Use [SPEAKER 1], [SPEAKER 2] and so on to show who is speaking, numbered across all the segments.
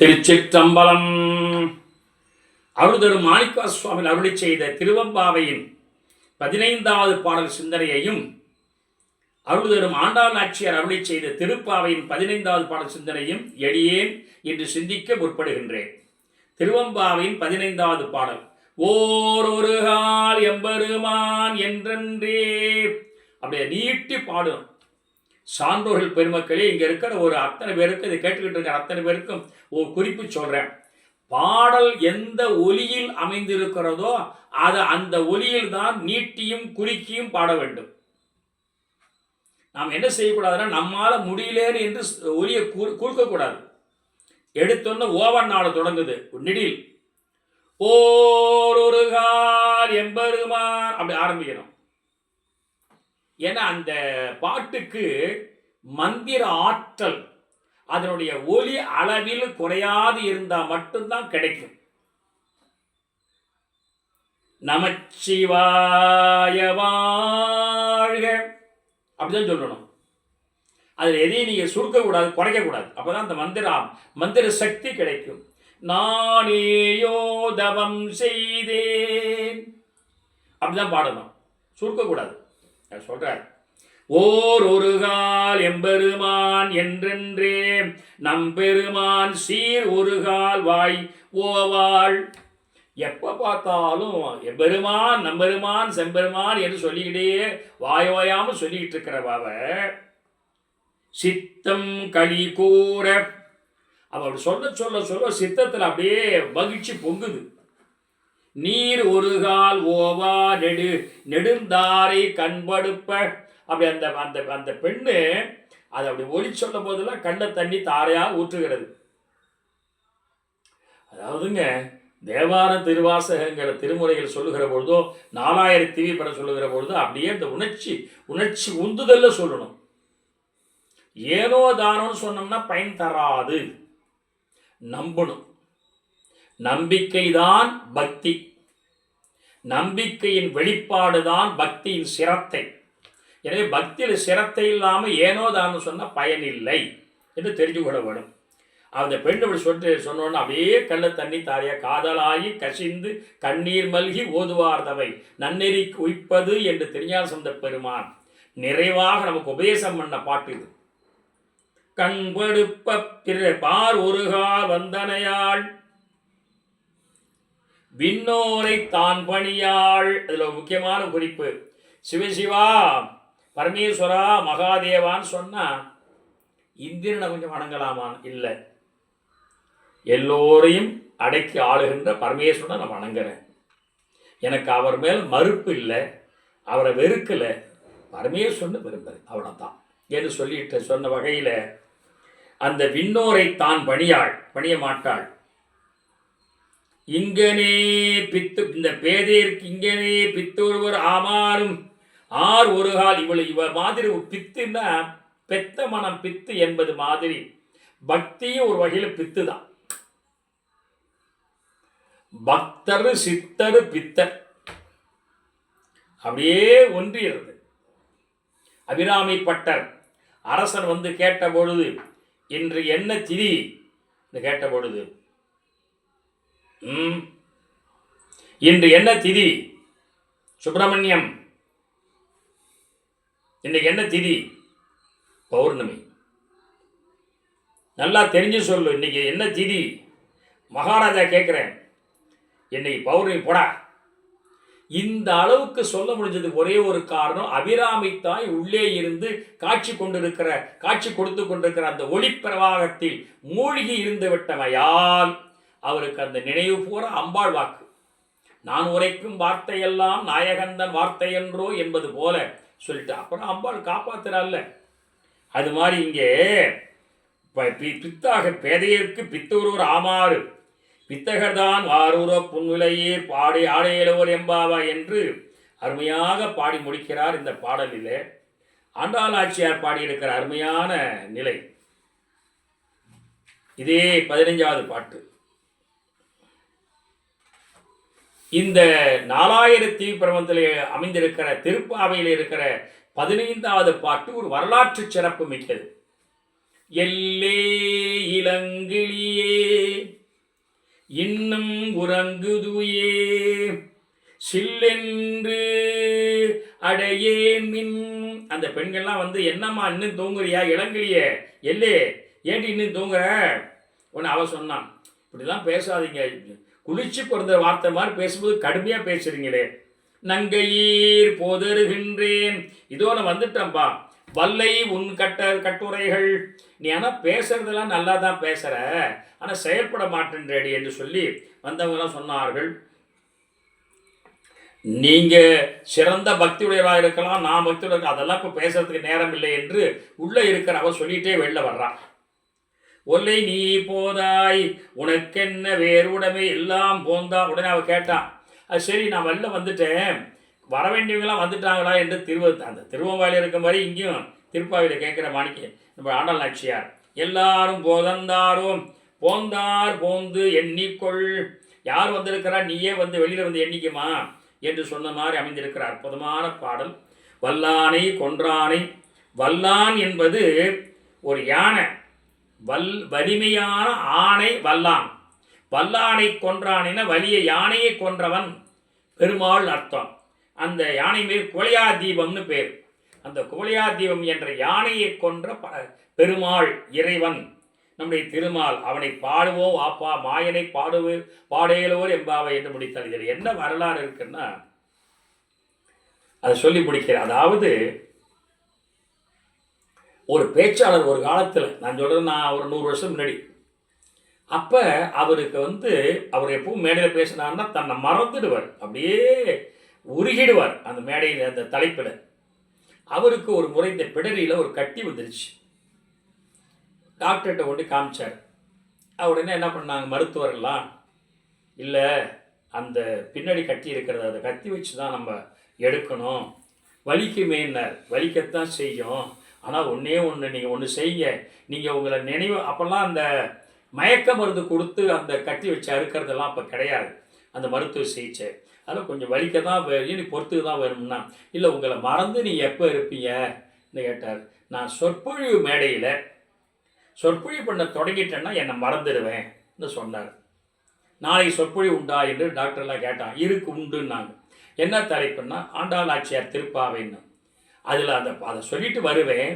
[SPEAKER 1] திருச்சிற்றம்பலம். அருள்தரு மாணிக்கா சுவாமி அருளி செய்த திருவம்பாவையின் பதினைந்தாவது பாடல் சிந்தனையையும் அருள்தரும் ஆண்டாள் நாச்சியார் அருளி செய்த திருப்பாவையின் பதினைந்தாவது பாடல் சிந்தனையும் எளியேன் என்று சிந்திக்க முற்படுகின்றேன். திருவம்பாவையின் பதினைந்தாவது பாடல் ஓர் ஒரு கால் எம்பெருமான் என்றென்றே அப்படியே நீட்டி பாடும் சான்றோர்கள் பெருமக்களே இங்கே இருக்கிற ஒரு அத்தனை பேருக்கு இதை கேட்டுக்கிட்டு இருக்கிற அத்தனை பேருக்கும் ஒரு குறிப்பு சொல்கிறேன் பாடல் எந்த ஒலியில் அமைந்திருக்கிறதோ அது அந்த ஒலியில் தான் நீட்டியும் குறுக்கியும் பாட வேண்டும். நாம் என்ன செய்யக்கூடாதுன்னா நம்மால் முடியலேன்னு என்று ஒலியை கூர்க்கக்கூடாது. எடுத்தோன்னு ஓவன் நாடு தொடங்குது நெடில் ஓர் ஒரு கால் எம்பெருமான் அப்படி ஆரம்பிக்கணும். ஏன்னா அந்த பாட்டுக்கு மந்திர ஆற்றல் அதனுடைய ஒலி அளவில் குறையாது இருந்தால் மட்டும்தான் கிடைக்கும். நமச்சிவாய வாழ்க. அப்படிதான் சொல்லணும். அதில் எதையும் நீங்கள் சுருக்கக்கூடாது குறைக்கக்கூடாது. அப்போ தான் அந்த மந்திரம் மந்திர சக்தி கிடைக்கும். நானேயோ தவம் செய்தேன். அப்படிதான் பாடணும். சுருக்கக்கூடாது. சொல்றார் ஓர் ஒரு கால் எம்பெருமான் என்றென்றே நம்பெருமான் சீர் ஒரு கால் வாய் ஓவாள். எப்போ பார்த்தாலும் எம்பெருமான் நம்பெருமான் செம்பெருமான் என்று சொல்லிக்கிட்டே வாய் ஓயாமல் சொல்லிக்கிட்டு இருக்கிறவாவ சித்தம் களி கூற. அவள் சொல்ல சொல்ல சொல்ல சித்தத்தில் அப்படியே மகிழ்ச்சி பொங்குது. நீர் ஒரு கால் ஓவா நெடு நெடுந்தாரை கண்படுப்ப. அப்படி அந்த அந்த அந்த பெண்ணு அதை அப்படி ஒளி சொல்லும் போதெல்லாம் கண்ட தண்ணி தாரையாக ஊற்றுகிறது. அதாவதுங்க தேவார திருவாசகங்கிற திருமுறைகள் சொல்லுகிற பொழுதோ நாலாயிரம் திவி சொல்லுகிற பொழுதோ அப்படியே இந்த உணர்ச்சி உணர்ச்சி உந்துதல்ல சொல்லணும். ஏனோ தானோன்னு சொன்னோம்னா பயன் தராது. நம்பணும். நம்பிக்கைதான் பக்தி. நம்பிக்கையின் வெளிப்பாடுதான் பக்தியின் சிரத்தை. எனவே பக்தியில் சிரத்தை இல்லாமல் ஏனோ தான் சொன்னால் பயனில்லை என்று தெரிஞ்சு கொள்ள வேணும் அந்த பெண் இப்படி சொல்லிட்டு சொன்னோன்னு அப்படியே கள்ள தண்ணி தாரியா காதலாகி கசிந்து கண்ணீர் மல்கி ஓதுவார்தவை நன்னெறி உய்ப்பது என்று தெரியாத சொந்த பெருமான். நிறைவாக நமக்கு உபதேசம் பண்ண பாட்டு இது. கண்படுப்ப பிற பார் ஒருகால் வந்தனையாள். விண்ணோரை தான் பணியாள் அதில் முக்கியமான குறிப்பு. சிவசிவா பரமேஸ்வரா மகாதேவான்னு சொன்னால் இந்திரனை கொஞ்சம் வணங்கலாமான் இல்லை. எல்லோரையும் அடக்கி ஆளுகின்ற பரமேஸ்வரனை நான் வணங்குறேன். எனக்கு அவர் மேல் மறுப்பு இல்லை. அவரை வெறுக்கலை. பரமேஸ்வரன் விரும்புகிறேன் அவ்வளோதான் என்று சொல்லிட்டு சொன்ன வகையில் அந்த விண்ணோரை தான் பணியாள் பணிய மாட்டாள். இங்கனே பித்து இந்த பேதையிற்கு இங்கனே பித்தொருவர் ஆமாறும். ஆர் ஒரு கால் இவள் இவ மாதிரி பித்துன்னா பெத்த மனம் பித்து என்பது மாதிரி. பக்தியும் ஒரு வகையில் பித்து தான் பக்தர் சித்தர் பித்தர். அப்படியே ஒன்றியது அபிராமி பட்டர் அரசன் வந்து கேட்ட பொழுது இன்று என்ன திதி? கேட்ட பொழுது இன்று என்ன திதி? சுப்பிரமணியம். இன்னைக்கு என்ன திதி? பௌர்ணமி. நல்லா தெரிஞ்சு சொல்லு இன்னைக்கு என்ன திதி? மகாராஜா கேட்குறேன். இன்னைக்கு பௌர்ணமி போடா. இந்த அளவுக்கு சொல்ல முடிஞ்சது ஒரே ஒரு காரணம் அபிராமி தாய் உள்ளே இருந்து காட்சி கொண்டிருக்கிற காட்சி கொடுத்து கொண்டிருக்கிற அந்த ஒளிப்பிரவாகத்தில் மூழ்கி இருந்து விட்டமையால் அவருக்கு அந்த நினைவு பூரா அம்பாள் வாக்கு. நான் உரைக்கும் வார்த்தையெல்லாம் நாயகந்தன் வார்த்தை என்றோ? என்பது போல சொல்லிட்டு அப்புறம் அம்பாள் காப்பாத்துறாள்ல. அது மாதிரி இங்கே பித்தாக பேதையர்க்கு பித்தூரூர் ஆமாறு. பித்தகர்தான் வாரூர புன்விலையே பாடி ஆடையிலவர் எம்பாவா என்று அருமையாக பாடி முடிக்கிறார் இந்த பாடலிலே. ஆண்டாளாச்சியார் பாடியிருக்கிற அருமையான நிலை. இதே பதினைஞ்சாவது பாட்டு. இந்த நாலாயிரத்தி பிரபந்தத்தில் அமைந்திருக்கிற திருப்பாவையில் இருக்கிற பதினைந்தாவது பாட்டு ஒரு வரலாற்று சிறப்பு மிக்கது. எல்லே இளங்கிளியே இன்னும் உறங்குதுயே சில்லென்று அடையே மின் அந்த பெண்கள்லாம் வந்து என்னம்மா இன்னும் தூங்குறியா? இளங்கிளிய எல்லே ஏன்டி இன்னும் தூங்குற? ஒன்று அவ சொன்னான். இப்படிலாம் பேசாதீங்க. குளிர்ச்சி பிறந்த வார்த்தை மாதிரி பேசும்போது கடுமையாக பேசுறீங்களே. நங்கையீர் போதருகின்றேன். இதோ நான் வந்துட்டேன்பா. வல்லை உன் கட்ட கட்டுரைகள். நீ ஆனால் பேசுறதெல்லாம் நல்லா தான் பேசுகிற ஆனால் செயல்பட மாட்டேன்றேடி என்று சொல்லி வந்தவங்களாம் சொன்னார்கள். நீங்க சிறந்த பக்தியுடையவராக இருக்கலாம் நான் பக்தியுடைய அதெல்லாம் இப்போ பேசுறதுக்கு நேரம் இல்லை என்று உள்ளே இருக்கிற அவ சொல்லிட்டே வெளில வர்றான் ஒல்லை நீ போதாய். உனக்கென்ன வேறுடமை எல்லாம் போந்தா? உடனே அவள் கேட்டான் அது சரி நான் வெளில வந்துட்டேன். வர வேண்டியவங்களாம் வந்துட்டாங்களா? என்று திருவ அந்த திருவம்பாயில் இருக்க மாதிரி இங்கேயும் திருப்பாவியில் கேட்குற மாணிக்க நம்ம ஆண்டல் நாச்சியார் எல்லாரும் போதந்தாரும். போந்தார் போந்து எண்ணிக்கொள். யார் வந்திருக்கிறா? நீயே வந்து வெளியில் வந்து எண்ணிக்குமா? என்று சொன்ன மாதிரி அமைந்திருக்கிற அற்புதமான பாடல். வல்லானை கொன்றானை. வல்லான் என்பது ஒரு யானை. வல் வலிமையான ஆணை வல்லான். வல்லானை கொன்றானின வலிய யானையை கொன்றவன் பெருமாள் அர்த்தம். அந்த யானை மேல் குவளையா தீபம்னு பேர். அந்த குவளையா தீபம் என்ற யானையை கொன்ற ப- பெருமாள் இறைவன். நம்முடைய திருமால் அவனை பாடுவோம் வாப்பா மாயனை பாடுவு பாடையலோர் எம்பாவை என்று முடித்தார். இதில் என்ன வரலாறு இருக்குன்னா அதை சொல்லி முடிக்கிறேன். அதாவது ஒரு பேச்சாளர் ஒரு காலத்தில் நான் சொல்கிறது நான் ஒரு நூறு வருஷம் முன்னாடி. அப்போ அவருக்கு வந்து அவர் எப்பவும் மேடையில் பேசினார்னா தன்னை மறந்துடுவார். அப்படியே உருகிடுவார் அந்த மேடையில் அந்த தலைப்பில். அவருக்கு ஒரு முறை இந்த பிடரியில் ஒரு கட்டி வந்துருச்சு. டாக்டர்கிட்ட கொண்டு காமிச்சார். உடனே என்ன பண்ணாங்க மருத்துவரெல்லாம் இல்லை அந்த பின்னாடி கட்டி இருக்கிறத அதை கத்தி வச்சு தான் நம்ம எடுக்கணும். வலிக்குமேன்னார். வலிக்கத்தான் செய்யும். ஆனால் ஒன்றே ஒன்று நீங்கள் ஒன்று செய்யுங்க. நீங்கள் உங்களை நினைவு அப்போல்லாம் அந்த மயக்க மருந்து கொடுத்து அந்த கட்டி வச்சு அறுக்கிறதெல்லாம் அப்போ கிடையாது. அந்த மருத்துவ சிகிச்சை. அதில் கொஞ்சம் வலிக்க தான் வேணும் பொறுத்துக்கு தான் வேணும்னா இல்லை உங்களை மறந்து நீ எப்போ இருப்பீங்கன்னு கேட்டார். நான் சொற்பொழிவு மேடையில் சொற்பொழிவு பண்ண தொடங்கிட்டேன்னா என்னை மறந்துடுவேன்னு சொன்னார். நாளைக்கு சொற்பொழிவு உண்டா? என்று டாக்டர்லாம் கேட்டான் இருக்கு உண்டுன்னாங்க. என்ன தலைப்புன்னா ஆண்டாள் ஆட்சியார் திருப்பாவைன்னு. அதில் அந்த அதை சொல்லிட்டு வருவேன்.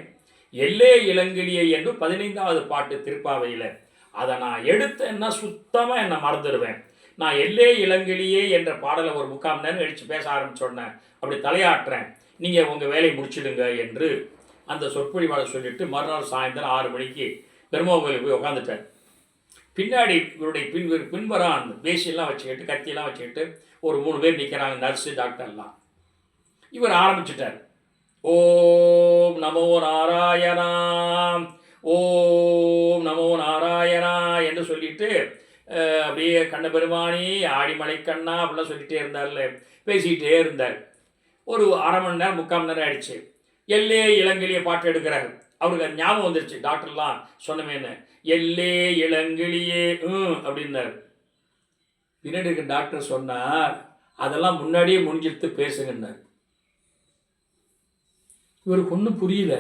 [SPEAKER 1] எல்லே இளங்கிலியை என்று பதினைந்தாவது பாட்டு திருப்பாவையில். அதை நான் எடுத்தேன்னா சுத்தமாக என்னை மறந்துடுவேன் நான் எல்லே இளங்கிலியே என்ற பாடலை ஒரு முக்கால் நேரம் கழித்து பேச ஆரம்பிச்சோன்னேன் அப்படி தலையாட்டுறேன். நீங்கள் உங்கள் வேலையை முடிச்சிடுங்க என்று அந்த சொற்பொழிவாளர் சொல்லிட்டு மறுநாள் சாயந்தரம் ஆறு மணிக்கு பெருமோகோவில் போய் உட்காந்துட்டார் பின்னாடி இவருடைய பின் பின்வரான் அந்த பேசியெல்லாம் வச்சுக்கிட்டு கத்தியெல்லாம் வச்சுக்கிட்டு ஒரு மூணு பேர் நிற்கிறாங்க நர்ஸு டாக்டர்லாம். இவர் ஆரம்பிச்சிட்டார். ஓம் நமோ நாராயணா. ஓம் நமோ நாராயணா என்று சொல்லிட்டு அப்படியே கண்ண பெருமானி ஆடிமலை கண்ணா அப்படிலாம் சொல்லிகிட்டே இருந்தார்ல பேசிக்கிட்டே இருந்தார். ஒரு அரை மணி நேரம் முக்கால் மணி நேரம் ஆயிடுச்சு. எல்லே இளங்கிலிய பாட்டு எடுக்கிறார் அவருக்கு அது ஞாபகம் வந்துருச்சு டாக்டர்லாம் சொன்னமேன்னு. எல்லே இளங்கிலியே ம் அப்படின்னாரு. பின்னாடி இருக்க டாக்டர் சொன்னார் அதெல்லாம் முன்னாடியே முடிஞ்செடுத்து பேசுங்கன்னார். இவருக்கு ஒன்றும் புரியல.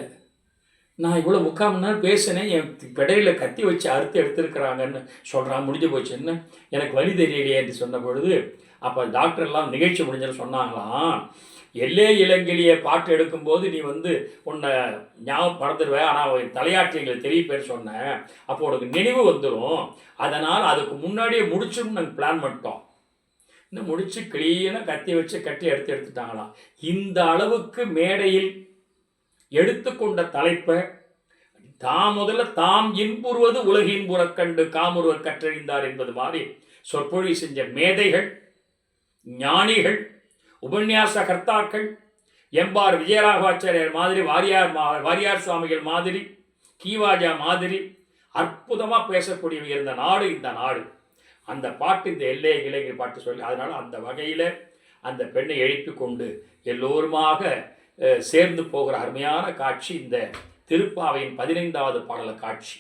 [SPEAKER 1] நான் இவ்வளோ முக்கால் மணி நேரம் பேசினேன் என் பிடையில் கத்தி வச்சு அறுத்து எடுத்துருக்குறாங்கன்னு சொல்கிறான் முடிஞ்சு போச்சுன்னு எனக்கு வழி தெரியலையேன்னு சொன்ன பொழுது அப்போ டாக்டர்லாம் நிகழ்ச்சி முடிஞ்சன்னு சொன்னாங்களாம். எல்லே இளங்கிலிய பாட்டு எடுக்கும்போது நீ வந்து உன்னை ஞாபகம் மறந்துடுவேன் ஆனால் உன் தலையாட்டி எங்களுக்கு தெரிய பேர் சொன்னேன். அப்போ உனக்கு நினைவு வந்துடும் அதனால் அதுக்கு முன்னாடியே முடிச்சுன்னு நாங்கள் பிளான் பண்ணிட்டோம். இன்னும் முடிச்சு கிளீனாக கத்தி வச்சு கட்டி எடுத்து எடுத்துட்டாங்களாம். இந்த அளவுக்கு மேடையில் எடுத்துக்கொண்ட தலைப்பை தாம் முதல்ல தாம் இன்புறுவது உலகின் புறக்கண்டு காமுருவர் கற்றறிந்தார் என்பது மாதிரி சொற்பொழி செஞ்ச மேதைகள் ஞானிகள் உபன்யாச கர்த்தாக்கள் எம்பார் விஜயராகவாச்சாரியர் மாதிரி வாரியார் மா வாரியார் சுவாமிகள் மாதிரி கீவாஜா மாதிரி அற்புதமாக பேசக்கூடியவங்க இருந்த நாடு இந்த நாடு. அந்த பாட்டு இந்த எல்லை இளைஞர் பாட்டு சொல்லி அதனால் அந்த வகையில் அந்த பெண்ணை எழுப்பி கொண்டு எல்லோருமாக சேர்ந்து போகிற அருமையான காட்சி இந்த திருப்பாவையின் பதினைந்தாவது பாடல காட்சி.